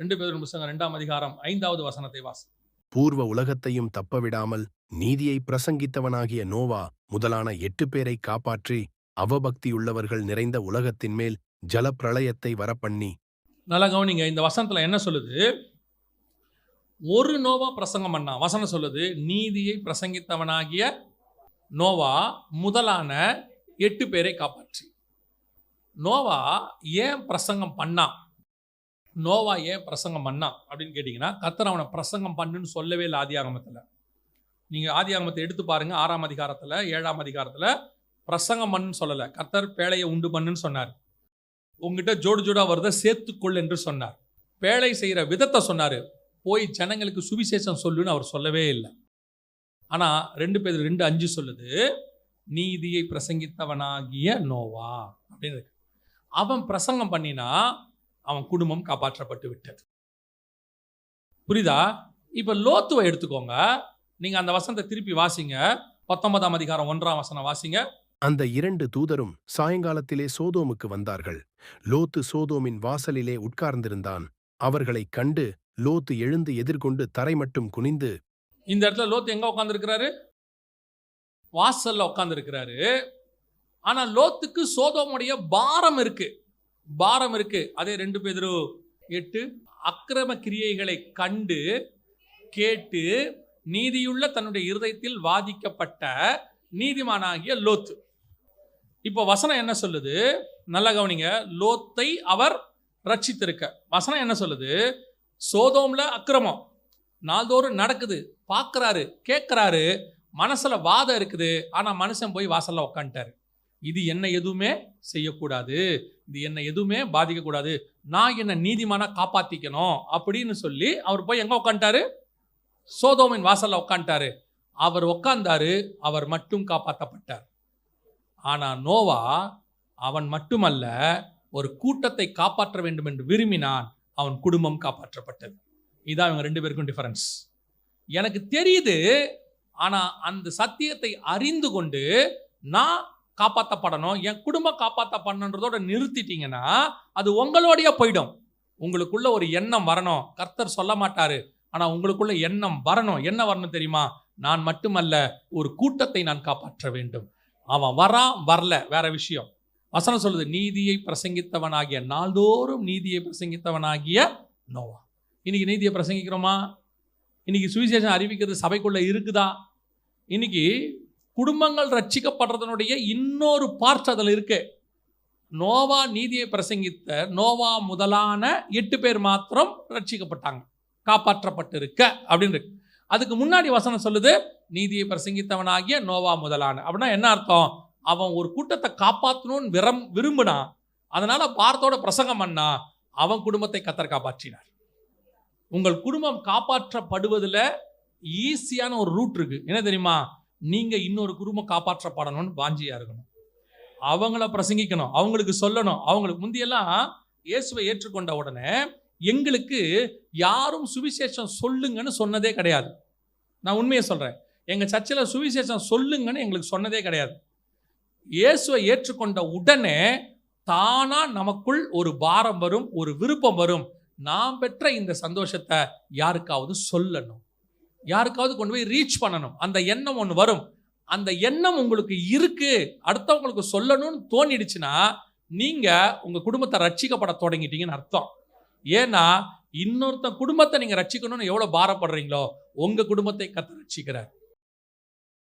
ரெண்டு பேரும் புஸ்தகம் ரெண்டாம் அதிகாரம் ஐந்தாவது வசனத்தை வாசி பூர்வ உலகத்தையும் தப்பவிடாமல் நீதியை பிரசங்கித்தவனாகிய நோவா முதலான எட்டு பேரை காப்பாற்றி அவபக்தியுள்ளவர்கள் நிறைந்த உலகத்தின் மேல் ஜலப்பிரளயத்தை வரப்பண்ணி. நல்லா கவனிங்க இந்த வசனத்துல என்ன சொல்லுது? ஒரு நோவா பிரசங்கம் பண்ணா வசனம் சொல்லுது நீதியை பிரசங்கித்தவனாகிய நோவா முதலான எட்டு பேரை காப்பாற்றி. நோவா ஏன் பிரசங்கம் பண்ணான் நோவா ஏன் பிரசங்கம் பண்ணான் அப்படின்னு கேட்டிங்கன்னா கத்தர் அவனை பிரசங்கம் பண்ணுன்னு சொல்லவே இல்லை ஆதி ஆகமத்தில். நீங்கள் ஆதி ஆகமத்தை எடுத்து பாருங்கள் ஆறாம் அதிகாரத்தில் ஏழாம் அதிகாரத்தில் பிரசங்கம் பண்ணுன்னு சொல்லலை. கத்தர் பேழையை உண்டு பண்ணுன்னு சொன்னார். உங்ககிட்ட ஜோடு ஜோடாக வருதை சேர்த்துக்கொள் என்று சொன்னார். பேழை செய்கிற விதத்தை சொன்னார். போய் ஜனங்களுக்கு சுவிசேஷம் சொல்லுன்னு அவர் சொல்லவே இல்லை. ஆனால் ரெண்டு பேர் ரெண்டு அஞ்சு சொல்லுது நீதியை பிரசங்கித்தவனாகிய நோவா அப்படின்னு இருக்கு. அவன் பிரசங்கம் பண்ணினா அவன் குடும்பம் காப்பாற்றப்பட்டு விட்டது. புரியுதா? இப்போ லோத்துவை எடுத்துக்கோங்க. நீங்கள் அந்த வசனத்தை திருப்பி வாசிங்க. பத்தொன்பதாம் அதிகாரம் ஒன்றாம் வசனம் வாசிங்க. அந்த இரண்டு தூதரும் சாயங்காலத்திலே சோதோமுக்கு வந்தார்கள். லோத்து சோதோமின் வாசலிலே உட்கார்ந்திருந்தான். அவர்களைக் கண்டு லோத்து எழுந்து எதிர்கொண்டு தரை மட்டும் குனிந்து இந்த இடத்துல லோத்து எங்க உட்காந்துருக்கிறாரு வாசல்ல உட்காந்துருக்கிறாரு ஆனா லோத்துக்கு சோதோமுடைய பாரம் இருக்கு. பாரம் இருக்கு. அதே ரெண்டு பேர் எட்டு. அக்கிரம கிரியைகளை கண்டு கேட்டு நீதியுள்ள தன்னுடைய இருதயத்தில் வாதிக்கப்பட்ட நீதிமானாகிய லோத்து. இப்போ வசனம் என்ன சொல்லுது? நல்லா கவனிங்க. லோத்தை அவர் ரட்சித்திருக்க. வசனம் என்ன சொல்லுது? சோதோம்ல அக்கிரமம். நாள்தோறும் நடக்குது. பார்க்குறாரு கேட்குறாரு மனசில் வாதம் இருக்குது. ஆனால் மனுஷன் போய் வாசலில் உக்காந்துட்டாரு. இது என்ன எதுவுமே செய்யக்கூடாது. இது என்ன எதுவுமே பாதிக்கக்கூடாது. நான் என்னை நீதிமானா காப்பாற்றிக்கணும் அப்படின்னு சொல்லி அவர் போய் எங்கே உட்காந்துட்டாரு சோதோமின் வாசலில் உட்காந்துட்டாரு அவர் உட்கார்ந்தாரு அவர் மட்டும் காப்பாற்றப்பட்டார் ஆனால் நோவா அவன் மட்டுமல்ல ஒரு கூட்டத்தை காப்பாற்ற வேண்டும் என்று விரும்பினான் அவன் குடும்பம் காப்பாற்றப்பட்டது. இதான் இவங்க ரெண்டு பேருக்கும் டிஃபரன்ஸ் எனக்கு தெரியுது ஆனால் அந்த சத்தியத்தை அறிந்து கொண்டு நான் காப்பாற்றப்படணும் என் குடும்பம் காப்பாற்றப்படணுன்றதோட நிறுத்திட்டீங்கன்னா அது உங்களோடைய போயிடும். உங்களுக்குள்ள ஒரு எண்ணம் வரணும். கர்த்தர் சொல்ல மாட்டாரு. ஆனால் உங்களுக்குள்ள எண்ணம் வரணும். என்ன வரணும் தெரியுமா? நான் மட்டுமல்ல ஒரு கூட்டத்தை நான் காப்பாற்ற வேண்டும். அவன் வரான் வரல. வேற விஷயம். வசனம் சொல்லுது நீதியை பிரசங்கித்தவனாகிய நாள்தோறும் நீதியை பிரசங்கித்தவனாகிய நோவா. இன்னைக்கு நீதியை பிரசங்கிக்கிறோமா? இன்னைக்கு சுவிசேஷம் அறிவிக்கிறது சபைக்குள்ளே இருக்குதா? இன்னைக்கு குடும்பங்கள் ரட்சிக்கப்படுறதனுடைய இன்னொரு பார்ட் அதில் இருக்கு. நோவா நீதியை பிரசங்கித்த நோவா முதலான எட்டு பேர் மாத்திரம் ரட்சிக்கப்பட்டாங்க. காப்பாற்றப்பட்டிருக்க அப்படின்னு இருக்கு. அதுக்கு முன்னாடி வசனம் சொல்லுது நீதியை பிரசங்கித்தவனாகிய நோவா முதலான. அப்படின்னா என்ன அர்த்தம்? அவன் ஒரு கூட்டத்தை காப்பாற்றணும்னு விரம் விரும்பினான் அதனால பார்த்தோட பிரசங்கம் பண்ணா அவன் குடும்பத்தை கத்தர் காப்பாற்றினார். உங்கள் குடும்பம் காப்பாற்றப்படுவதில் ஈஸியான ஒரு ரூட் இருக்கு. என்ன தெரியுமா? நீங்கள் இன்னொரு குடும்பம் காப்பாற்றப்படணும்னு வாஞ்சியாக இருக்கணும். அவங்கள பிரசங்கிக்கணும் அவங்களுக்கு சொல்லணும். அவங்களுக்கு முந்தியெல்லாம் இயேசுவை ஏற்றுக்கொண்ட உடனே எங்களுக்கு யாரும் சுவிசேஷம் சொல்லுங்கன்னு சொன்னதே கிடையாது. நான் உண்மையை சொல்கிறேன் எங்கள் சர்ச்சில் சுவிசேஷம் சொல்லுங்கன்னு எங்களுக்கு சொன்னதே கிடையாது. இயேசுவை ஏற்றுக்கொண்ட உடனே தானாக நமக்குள் ஒரு பாரம் வரும் ஒரு விருப்பம் வரும். நாம் பெற்ற இந்த சந்தோஷத்தை யாருக்காவது சொல்லணும். யாருக்காவது கொண்டு போய் ரீச் பண்ணணும். அந்த எண்ணம் ஒன்று வரும். அந்த எண்ணம் உங்களுக்கு இருக்கு. அடுத்தவங்களுக்கு சொல்லணும்னு தோணிடுச்சுன்னா நீங்கள் உங்கள் குடும்பத்தை ரட்சிக்கப்பட தொடங்கிட்டீங்கன்னு அர்த்தம். ஏன்னா இன்னொருத்த குடும்பத்தை நீங்கள் ரட்சிக்கணும்னு எவ்வளோ பாரப்படுறீங்களோ உங்கள் குடும்பத்தை கத்த ரட்சிக்கிறார்.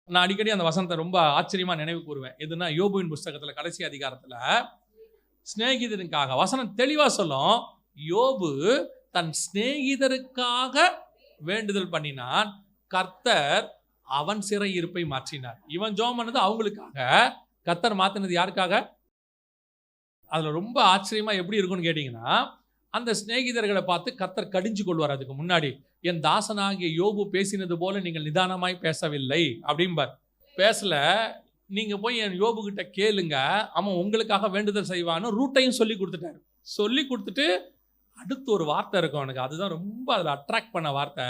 நான் அடிக்கடி அந்த வசனத்தை ரொம்ப ஆச்சரியமாக நினைவு கூறுவேன். எதுனா யோபுவின் புஸ்தகத்தில் கடைசி அதிகாரத்தில் சிநேகிதனுக்காக வசனம் தெளிவாக சொல்லும். யோபு தன் சிநேகிதருக்காக வேண்டுதல் பண்ணினான். கர்த்தர் அவன் சிறை இருப்பை மாற்றினார். இவன் ஜோம் பண்ணது அவங்களுக்காக. கர்த்தர் மாத்தினது யாருக்காக? அதில் ரொம்ப ஆச்சரியமாக எப்படி இருக்கும்னு கேட்டிங்கன்னா அந்த சிநேகிதர்களை பார்த்து கர்த்தர் கடிஞ்சு கொள்வார் அதுக்கு முன்னாடி. என் தாசனாகிய யோபு பேசினது போல நீங்கள் நிதானமாய் பேசவில்லை அப்படிம்பார். பேசல. நீங்கள் போய் என் யோபு கிட்ட கேளுங்க. அவன் உங்களுக்காக வேண்டுதல் செய்வான்னு ரூட்டையும் சொல்லி கொடுத்துட்டாரு. சொல்லி கொடுத்துட்டு அடுத்து ஒரு வார்த்தை இருக்கும் எனக்கு அதுதான் ரொம்ப அதில் அட்ராக்ட் பண்ண வார்த்தை.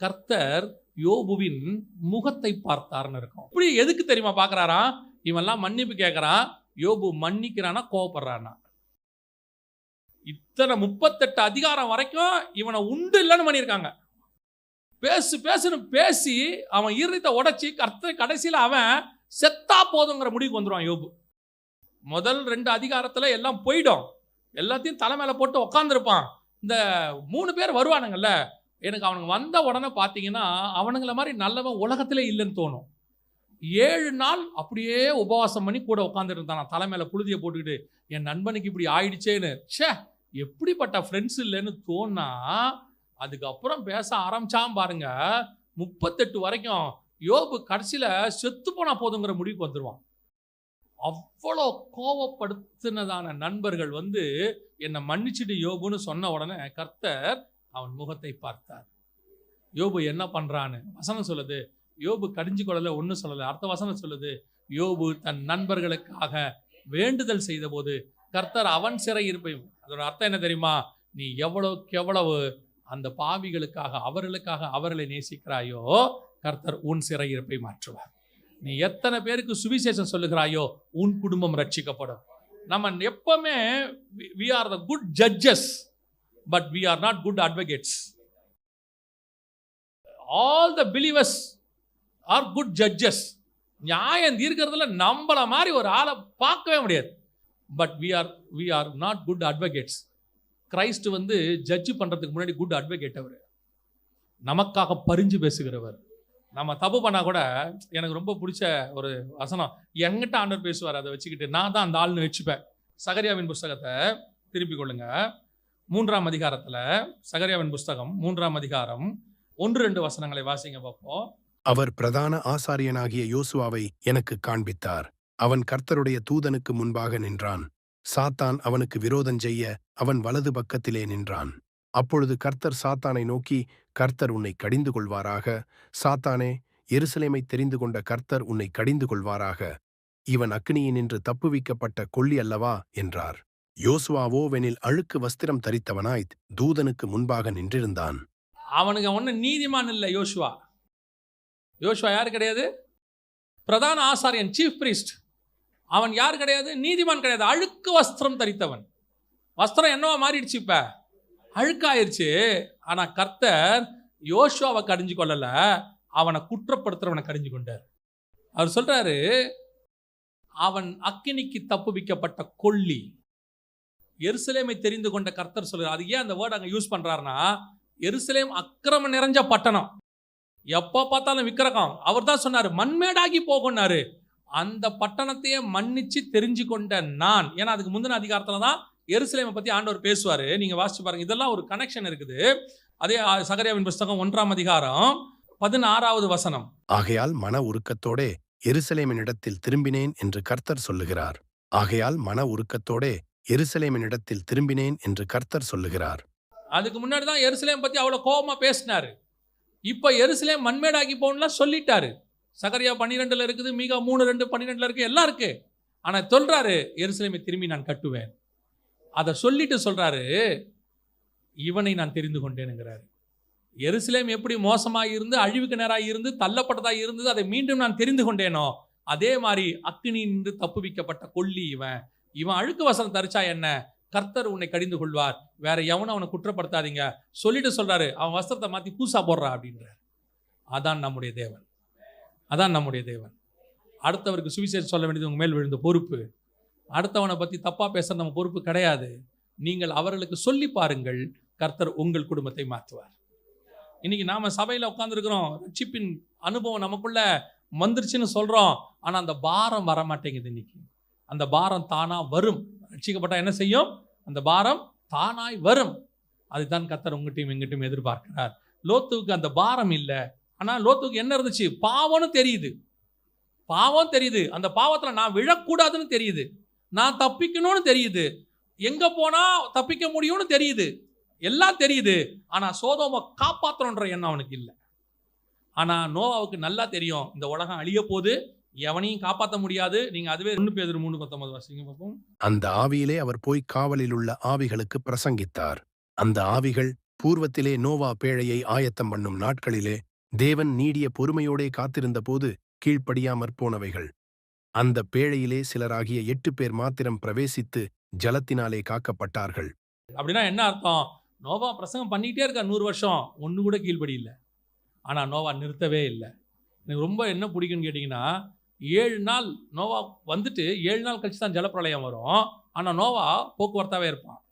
கர்த்தர் யோபுவின் முகத்தை பார்த்தார்னு இருக்கும். இப்படி எதுக்கு தெரியுமா பார்க்குறாரா இவெல்லாம் மன்னிப்பு கேட்கறான் யோபு மன்னிக்கிறானா கோவப்படுறானா? இத்தனை முப்பத்தெட்டு அதிகாரம் வரைக்கும் இவனை உண்டு இல்லைன்னு பண்ணியிருக்காங்க. பேசு பேசுன்னு பேசி அவன் ஈரத்தை உடச்சி கர்த்த கடைசியில் அவன் செத்தா போதுங்கிற முடிவுக்கு வந்துடுவான் யோபு. முதல் ரெண்டு அதிகாரத்துல எல்லாம் போயிடும். எல்லாத்தையும் தலை மேல போட்டு உக்காந்துருப்பான். இந்த மூணு பேர் வருவானுங்கல்ல எனக்கு அவனுங்க வந்த உடனே பார்த்தீங்கன்னா அவனுங்கள மாதிரி நல்லவன் உலகத்திலே இல்லைன்னு தோணும். ஏழு நாள் அப்படியே உபவாசம் பண்ணி கூட உட்காந்துருந்தான் நான் தலை புழுதியை போட்டுக்கிட்டு என் நண்பனுக்கு இப்படி ஆயிடுச்சேன்னு. ச்சே எப்படிப்பட்ட ஃப்ரெண்ட்ஸ் இல்லைன்னு தோணா அதுக்கப்புறம் பேச ஆரம்பிச்சான் பாருங்க. முப்பத்தெட்டு வரைக்கும் யோபு கடைசியில் செத்து போனால் போதுங்கிற முடிவுக்கு வந்துடுவான் அவ்வளோ கோவப்படுத்தினதான நண்பர்கள் வந்து என்னை மன்னிச்சுட்டு யோபுன்னு சொன்ன உடனே கர்த்தர் அவன் முகத்தை பார்த்தார். யோபு என்ன பண்ணுறான்னு வசனம் சொல்லுது. யோபு கடிஞ்சு கொள்ளலை ஒன்றும் சொல்லலை. அடுத்த வசனம் சொல்லுது. யோபு தன் நண்பர்களுக்காக வேண்டுதல் செய்தபோது கர்த்தர் அவன் சிறை இருப்பை அதோட அர்த்தம் என்ன தெரியுமா? நீ எவ்வளோக்கு எவ்வளவு அந்த பாவிகளுக்காக அவர்களுக்காக அவர்களை நேசிக்கிறாயோ கர்த்தர் உன் சிறை இருப்பை மாற்றுவார். நீ எத்தனை பேருக்கு சுவிசேஷம் சொல்லுகிறாயோ உன் குடும்பம் ரட்சிக்கப்படும். நம்ம எப்பவுமே we are the good judges but we are not good advocates all the believers are good judges நியாயம் தீர்க்கறதுல நம்மளை மாதிரி ஒரு ஆளை பார்க்கவே முடியாது. But we are we are not good advocates Christ வந்து ஜட்ஜ் பண்ணுறதுக்கு முன்னாடி குட் அட்வொகேட் அவர். நமக்காக பரிஞ்சு பேசுகிறவர். நம்ம தப்பு பண்ணால் கூட எனக்கு ரொம்ப பிடிச்ச ஒரு வசனம். எங்கிட்ட ஆண்டர் பேசுவார் அதை வச்சுக்கிட்டு நான் தான் அந்த ஆள்னு வச்சுப்பேன். சகரியாவின் புஸ்தகத்தை திருப்பி கொள்ளுங்கள் மூன்றாம் அதிகாரத்துல சகரியாவின் புஸ்தகம் மூன்றாம் அதிகாரம் ஒன்று ரெண்டு வசனங்களை வாசிங்க பார்ப்போம் அவர் பிரதான ஆசாரியனாகிய யோசுவாவை எனக்கு காண்பித்தார். அவன் கர்த்தருடைய தூதனுக்கு முன்பாக நின்றான். சாத்தான் அவனுக்கு விரோதம் செய்ய அவன் வலது பக்கத்திலே நின்றான். அப்பொழுது கர்த்தர் சாத்தானை நோக்கி கர்த்தர் உன்னை கடிந்து கொள்வாராக சாத்தானே எருசலேமை தெரிந்து கொண்ட கர்த்தர் உன்னை கடிந்து கொள்வாராக இவன் அக்னியினின்று தப்புவிக்கப்பட்ட கொள்ளி அல்லவா? என்றார். யோசுவாவோவெனில் அழுக்கு வஸ்திரம் தரித்தவனாய் தூதனுக்கு முன்பாக நின்றிருந்தான். அவனுக்கு ஒன்றும் நீதிமான் இல்லை யோசுவா. யோசுவா யார் கிடையாது? பிரதான ஆசாரியன் சீஃப் பிரீஸ்ட் அவன் யார் கிடையாது? நீதிமான் கிடையாது. அழுக்கு வஸ்திரம் தரித்தவன். வஸ்திரம் என்னவா மாறிடுச்சு இப்ப. அழுக்காயிருச்சு. ஆனால் கர்த்தர் யோசுவாவை கடிஞ்சு கொள்ளலை. அவனை குற்றப்படுத்துறவனை கடிஞ்சு கொண்டார். அவர் சொல்கிறாரு அவன் அக்கினிக்கு தப்புவிக்கப்பட்ட கொள்ளி எருசலேமை தெரிந்து கொண்ட கர்த்தர் சொல்கிறார். அது ஏன் அந்த வேர்டு அங்கே யூஸ் பண்ணுறாருன்னா எருசலேம் அக்கிரமம் நிறைஞ்ச பட்டணம். எப்போ பார்த்தாலும் விக்கிரகம். அவர் தான் சொன்னார் மண்மேடாகி போகணாரு அந்த பட்டணத்தையே மன்னிச்சு தெரிஞ்சு கொண்ட நான். ஏன்னா அதுக்கு முந்தின அதிகாரத்தில் தான் எருசலேமை பற்றி ஆண்டவர் பேசுவார். நீங்கள் வாசிச்சு பாருங்க. இதெல்லாம் ஒரு கனெக்ஷன் இருக்குது. அதே சகரியாவின் புஸ்தகம் ஒன்றாம் அதிகாரம் பதினாறாவது வசனம். ஆகையால் மன உருக்கத்தோடே எருசலேமினிடத்தில் திரும்பினேன் என்று கர்த்தர் சொல்லுகிறார். ஆகையால் மன உருக்கத்தோடே எருசலேமினிடத்தில் திரும்பினேன் என்று கர்த்தர் சொல்லுகிறார். அதுக்கு முன்னாடி தான் எருசலேம் பற்றி அவ்வளோ கோபமாக பேசினாரு. இப்போ எருசலேம் மண்மேடாக்கி போகணும்லாம் சொல்லிட்டாரு. சகரியா பன்னிரெண்டில் இருக்குது மீகா மூணு ரெண்டு பன்னிரெண்டில் இருக்குது எல்லாம் இருக்கு. ஆனால் சொல்கிறாரு எருசலேமை திரும்பி நான் கட்டுவேன். அதை சொல்லிட்டு சொல்கிறாரு இவனை நான் தெரிந்து கொண்டேனுங்கிறாரு. எருசலேம் எப்படி மோசமாக இருந்து அழிவுக்கு நேராக இருந்து தள்ளப்பட்டதாக இருந்தது அதை மீண்டும் நான் தெரிந்து கொண்டேனோ அதே மாதிரி அக்னி நின்று தப்புவிக்கப்பட்ட கொல்லி இவன். இவன் அழுக்கு வசனம் தரிச்சா என்ன? கர்த்தர் உன்னை கடிந்து கொள்வார். வேற எவனும் அவனை குற்றப்படுத்தாதீங்க. சொல்லிட்டு சொல்றாரு. அவன் வஸ்திரத்தை மாற்றி பூசா போடுறா அப்படின்றார். அதான் நம்முடைய தேவன். அதான் நம்முடைய தேவன். அடுத்தவருக்கு சுவிசேஷம் சொல்ல வேண்டியது உங்கள் மேல் விழுந்த பொறுப்பு. அடுத்தவனை பற்றி தப்பாக பேச நம்ம பொறுப்பு கிடையாது. நீங்கள் அவர்களுக்கு சொல்லி பாருங்கள். கர்த்தர் உங்கள் குடும்பத்தை மாற்றுவார். இன்னைக்கு நாம் சபையில் உட்காந்துருக்கிறோம் ரட்சிப்பின் அனுபவம் நமக்குள்ள வந்துருச்சுன்னு சொல்கிறோம் ஆனால் அந்த பாரம் வர மாட்டேங்குது இன்னைக்கு. அந்த பாரம் தானாக வரும். ரட்சிக்கப்பட்டால் என்ன செய்யும்? அந்த பாரம் தானாய் வரும். அதுதான் கத்தர் உங்கட்டையும் எங்கிட்டையும் எதிர்பார்க்கிறார். லோத்துவுக்கு அந்த பாரம் இல்லை. ஆனால் லோத்துவுக்கு என்ன இருந்துச்சு? பாவம்னு தெரியுது. பாவம் தெரியுது. அந்த பாவத்தில் நான் விழக்கூடாதுன்னு தெரியுது. நான் தப்பிக்கணும்னு தெரியுது. எங்கே போனால் தப்பிக்க முடியும்னு தெரியுது. எல்லாம் தெரியுது. ஆனால் சோதோமை காப்பாற்றணுன்ற எண்ணம் அவனுக்கு இல்லை. ஆனால் நோவாவுக்கு நல்லா தெரியும். இந்த உலகம் அழிய போகுது. எவனையும் காப்பாற்ற முடியாது. நீங்க அதுவே ஒன்று பேர் மூணு பத்தொன்பது வாசிங்க பார்ப்போம். அந்த ஆவியிலே அவர் போய் காவலில் உள்ள ஆவிகளுக்கு பிரசங்கித்தார். அந்த ஆவிகள் பூர்வத்திலே நோவா பேழையை ஆயத்தம் பண்ணும் நாட்களிலே தேவன் நீடிய பொறுமையோடே காத்திருந்தபோது கீழ்ப்படியாமற் போனவைகள். அந்த பேழையிலே சிலராகிய எட்டு பேர் மாத்திரம் பிரவேசித்து ஜலத்தினாலே காக்கப்பட்டார்கள். அப்படின்னா என்ன அர்த்தம்? நோவா பிரசங்கம் பண்ணிக்கிட்டே இருக்கார் நூறு வருஷம். ஒன்று கூட கீழ்ப்படி இல்லை ஆனால் நோவா நிறுத்தவே இல்லை. எனக்கு ரொம்ப என்ன பிடிக்கும்னு கேட்டிங்கன்னா ஏழு நாள் நோவா வந்துட்டு ஏழு நாள் கழிச்சு தான் ஜலப்பிரளயம் வரும். ஆனால் நோவா போக்குவரத்தாகவே இருப்பான்.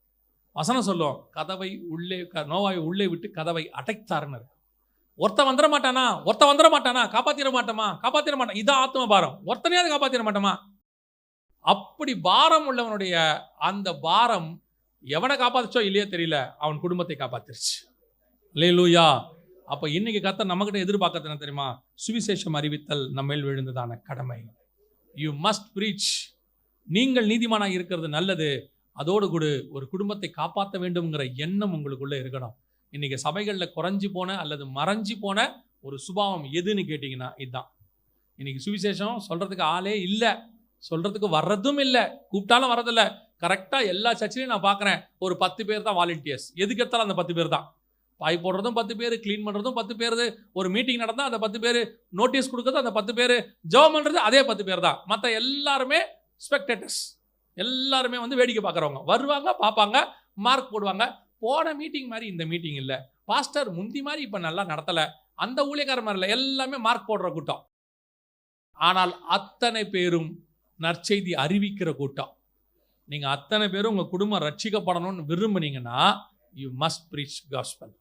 வசனம் சொல்லுவோம் கதவை உள்ளே க- நோவாவை உள்ளே விட்டு கதவை அடைத்தாருன்னு இருக்கும் ஒருத்தன் வந்துட மாட்டானா? ஒருத்தன் வந்துட மாட்டானா? காப்பாற்றிட மாட்டோமா? காப்பாற்றிட மாட்டான். இதான் ஆத்ம பாரம். ஒருத்தனையாவது காப்பாற்றிட மாட்டோமா? அப்படி பாரம் உள்ளவனுடைய அந்த பாரம் எவனை காப்பாத்துச்சோ இல்லையோ தெரியல அவன் குடும்பத்தை காப்பாத்திருச்சு. லேலூயா அப்ப இன்னைக்கு கத்த நம்மகிட்ட எதிர்பார்க்கறது என்ன தெரியுமா? சுவிசேஷம் அறிவித்தல் நம்மேல் விழுந்ததான கடமை. யூ மஸ்ட் பிரீச் நீங்கள் நீதிமானாக இருக்கிறது நல்லது. அதோடு கூட ஒரு குடும்பத்தை காப்பாற்ற வேண்டும்ங்கிற எண்ணம் உங்களுக்குள்ளே இருக்கணும். இன்னைக்கு சபைகளில் குறைஞ்சி போன அல்லது மறைஞ்சி போன ஒரு சுபாவம் எதுன்னு கேட்டிங்கன்னா இதுதான் இன்னைக்கு சுவிசேஷம் சொல்கிறதுக்கு ஆளே இல்லை. சொல்கிறதுக்கு வர்றதும் இல்லை. கூப்பிட்டாலும் வர்றதில்ல. கரெக்டாக எல்லா சர்ச்சிலையும் நான் பார்க்குறேன் ஒரு பத்து பேர் தான் வாலண்டியர்ஸ் எதுக்கு எடுத்தாலும் அந்த பத்து பேர் தான். பாய் போடுறதும் பத்து பேர் க்ளீன் பண்ணுறதும் பத்து பேர் ஒரு மீட்டிங் நடந்தால் அந்த பத்து பேர் நோட்டீஸ் கொடுக்கறது அந்த பத்து பேர் ஜெபம் பண்ணுறது அதே பத்து பேர் தான். மற்ற எல்லாருமே ஸ்பெக்டேட்டர்ஸ் எல்லாருமே வந்து வேடிக்கை பார்க்குறவங்க வருவாங்க பார்ப்பாங்க மார்க் போடுவாங்க. போன மீட்டிங் மாதிரி இந்த மீட்டிங் இல்லை. பாஸ்டர் முந்தி மாதிரி இப்போ நல்லா நடத்தலை. அந்த ஊழியக்கார மாதிரி இல்லை. எல்லாமே மார்க் போடுற கூட்டம். ஆனால் அத்தனை பேரும் நற்செய்தி அறிவிக்கிற கூட்டம். நீங்கள் அத்தனை பேரும் உங்கள் குடும்பம் ரட்சிக்கப்படணும்னு விரும்புனீங்கன்னா யூ மஸ்ட் preach காஸ்பல்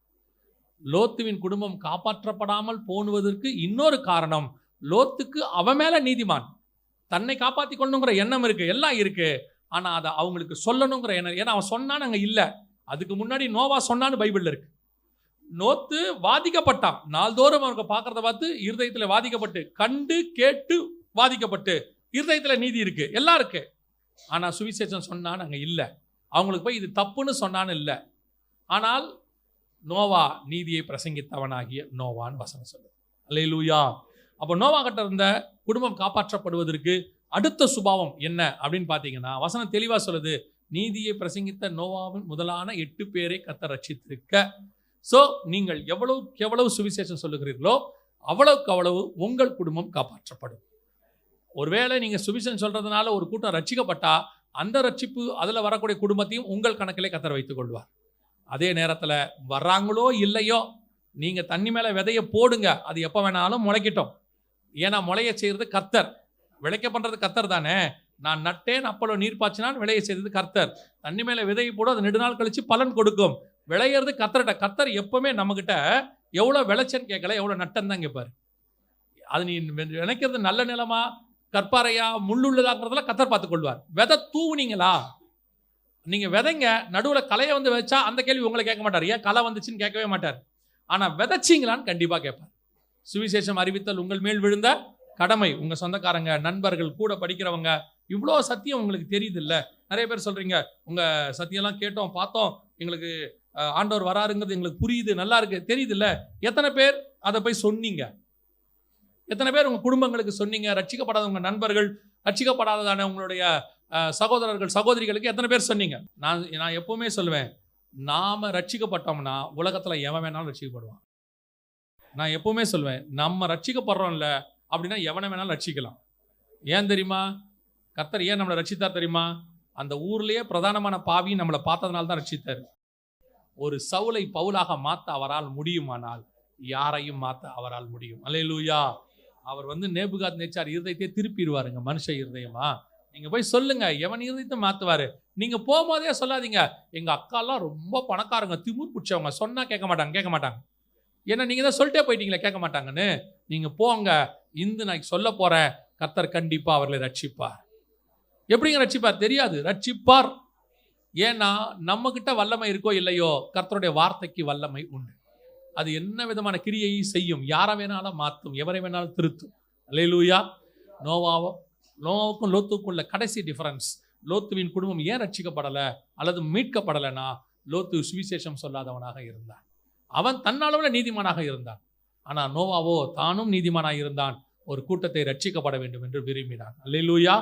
லோத்துவின் குடும்பம் காப்பாற்றப்படாமல் போனுவதற்கு இன்னொரு காரணம் லோத்துக்கு அவன் மேலே நீதிமான். தன்னை காப்பாற்றி கொள்ளுங்கிற எண்ணம் இருக்குது எல்லாம் இருக்குது ஆனால் அதை அவங்களுக்கு சொல்லணுங்கிற எண்ணம் ஏன்னா அவன் சொன்னான்னு அங்கே இல்லை. அதுக்கு முன்னாடி நோவா சொன்னான்னு பைபிளில் இருக்கு. நோத்து வாதிக்கப்பட்டான். நாள்தோறும் அவங்க பார்க்குறத பார்த்து இருதயத்தில் வாதிக்கப்பட்டு கண்டு கேட்டு வாதிக்கப்பட்டு இருதயத்தில் நீதி இருக்குது எல்லாம் இருக்குது ஆனால் சுவிசேஷம் சொன்னான்னு அங்கே இல்லை. அவங்களுக்கு போய் இது தப்புன்னு சொன்னான்னு இல்லை. ஆனால் நோவா நீதியை பிரசங்கித்தவனாகிய நோவான்னு வசனம் சொல்லுது. அல்லேலூயா. அப்போ நோவா கிட்ட இருந்த குடும்பம் காப்பாற்றப்படுவதற்கு அடுத்த சுபாவம் என்ன அப்படின்னு பார்த்தீங்கன்னா வசனம் தெளிவாக சொல்லுது நீதியை பிரசங்கித்த நோவாவின் முதலான எட்டு பேரை கத்த ரட்சித்திருக்க. ஸோ நீங்கள் எவ்வளவுக்கு எவ்வளவு சுவிசேஷம் சொல்லுகிறீர்களோ அவ்வளவுக்கு அவ்வளவு உங்கள் குடும்பம் காப்பாற்றப்படும். ஒருவேளை நீங்கள் சுவிசேஷம் சொல்கிறதுனால ஒரு கூட்டம் ரட்சிக்கப்பட்டால் அந்த ரட்சிப்பு அதில் வரக்கூடிய குடும்பத்தையும் உங்கள் கணக்கிலே கத்தர் வைத்துக் கொள்வார். அதே நேரத்தில் வர்றாங்களோ இல்லையோ நீங்கள் தண்ணி மேலே விதைய போடுங்க. அது எப்போ வேணாலும் முளைக்கட்டும். ஏன்னா முளைய செய்கிறது கர்த்தர். விளைக்க பண்ணுறது கர்த்தர் தானே. நான் நட்டேன் அப்பளோ நீர் பாய்ச்சினான் விளைய செய்தது கர்த்தர். தண்ணி மேலே விதையை போடும் அது நெடுநாள் கழித்து பலன் கொடுக்கும். விளையிறது கர்த்தர்கிட்ட. கர்த்தர் எப்போவுமே நம்மக்கிட்ட எவ்வளோ விளைச்சன்னு கேட்கல எவ்வளோ நட்டம் தான் கேட்பார். அது நீ நினைக்கிறது நல்ல நிலமா கற்பாறையா முள்ளுள்ளதாக்குறதெல்லாம் கத்தர் பார்த்துக் கொள்வார் விதை தூவுனீங்களா? நீங்கள் விதைங்க நடுவில் கலையை வந்து வச்சா அந்த கேள்வி உங்களை கேட்க மாட்டார். ஏன் களை வந்துச்சுன்னு கேட்கவே மாட்டார். ஆனால் விதைச்சிங்களான்னு கண்டிப்பாக கேட்பார். சுவிசேஷம் அறிவித்தல் உங்கள் மேல் விழுந்த கடமை. உங்கள் சொந்தக்காரங்க நண்பர்கள் கூட படிக்கிறவங்க இவ்வளோ சத்தியம் உங்களுக்கு தெரியுது இல்லை நிறைய பேர் சொல்கிறீங்க உங்கள் சத்தியம்லாம் கேட்டோம் பார்த்தோம். எங்களுக்கு ஆண்டவர் வராருங்கிறது எங்களுக்கு புரியுது நல்லா இருக்கு. தெரியுதுல்ல? எத்தனை பேர் அதை போய் சொன்னீங்க? எத்தனை பேர் உங்கள் குடும்பங்களுக்கு சொன்னீங்க? ரட்சிக்கப்படாத உங்கள் நண்பர்கள் ரட்சிக்கப்படாததான உங்களுடைய சகோதரர்கள் சகோதரிகளுக்கு எத்தனை பேர் சொன்னீங்க? நான் நான் எப்பவுமே சொல்லுவேன் நாம் ரட்சிக்கப்பட்டோம்னா உலகத்தில் எவன் வேணாலும் ரட்சிக்கப்படுவான். நான் எப்பவுமே சொல்லுவேன் நம்ம ரட்சிக்கப்படுறோம்ல அப்படின்னா எவனை வேணாலும் ரட்சிக்கலாம். ஏன் தெரியுமா? கர்த்தர் ஏன் நம்மளை ரட்சித்தார் தெரியுமா? அந்த ஊர்லேயே பிரதானமான பாவி நம்மளை பார்த்ததுனால தான் ரட்சித்தார். ஒரு சவுலை பவுலாக மாற்ற அவரால் முடியுமானால் யாரையும் மாற்ற அவரால் முடியும். அல்லேலூயா! அவர் வந்து நேபுகாத் நேச்சார் இருதயத்தையே திருப்பிடுவாருங்க மனுஷ இருதயமா? நீங்கள் போய் சொல்லுங்கள் எவன் இருதயத்தை மாற்றுவார் நீங்கள் போகும்போதே சொல்லாதீங்க. எங்கள் அக்காலாம் ரொம்ப பணக்காரங்க திமுர் பிடிச்சவங்க. சொன்னால் கேட்க மாட்டாங்க கேட்க மாட்டாங்க. ஏன்னா நீங்கள் தான் சொல்லிட்டே போயிட்டீங்களே கேட்க மாட்டாங்கன்னு. நீங்கள் போங்க இந்து நான் சொல்ல போகிறேன் கர்த்தர் கண்டிப்பாக அவர்களை ரட்சிப்பார். எப்படிங்க ரட்சிப்பார்? தெரியாது. ரட்சிப்பார். ஏன்னா நம்மக்கிட்ட வல்லமை இருக்கோ இல்லையோ கர்த்தருடைய வார்த்தைக்கு வல்லமை உண்டு. அது என்ன விதமான கிரியையும் செய்யும்? யாரை வேணாலும் மாற்றும் எவரை வேணாலும் திருத்தும். அல்லேலூயா. நோவாவோ நோவாவுக்கும் லோத்துக்கும் உள்ள கடைசி டிஃபரன்ஸ் லோத்துவின் குடும்பம் ஏன் ரட்சிக்கப்படலை அல்லது மீட்கப்படலைன்னா லோத்து சுவிசேஷம் சொல்லாதவனாக இருந்தான். அவன் தன்னளவில் நீதிமானாக இருந்தான். ஆனால் நோவாவோ தானும் நீதிமானாக இருந்தான். ஒரு கூட்டத்தை ரட்சிக்கப்பட வேண்டும் என்று விரும்பினான். அல்லேலூயா.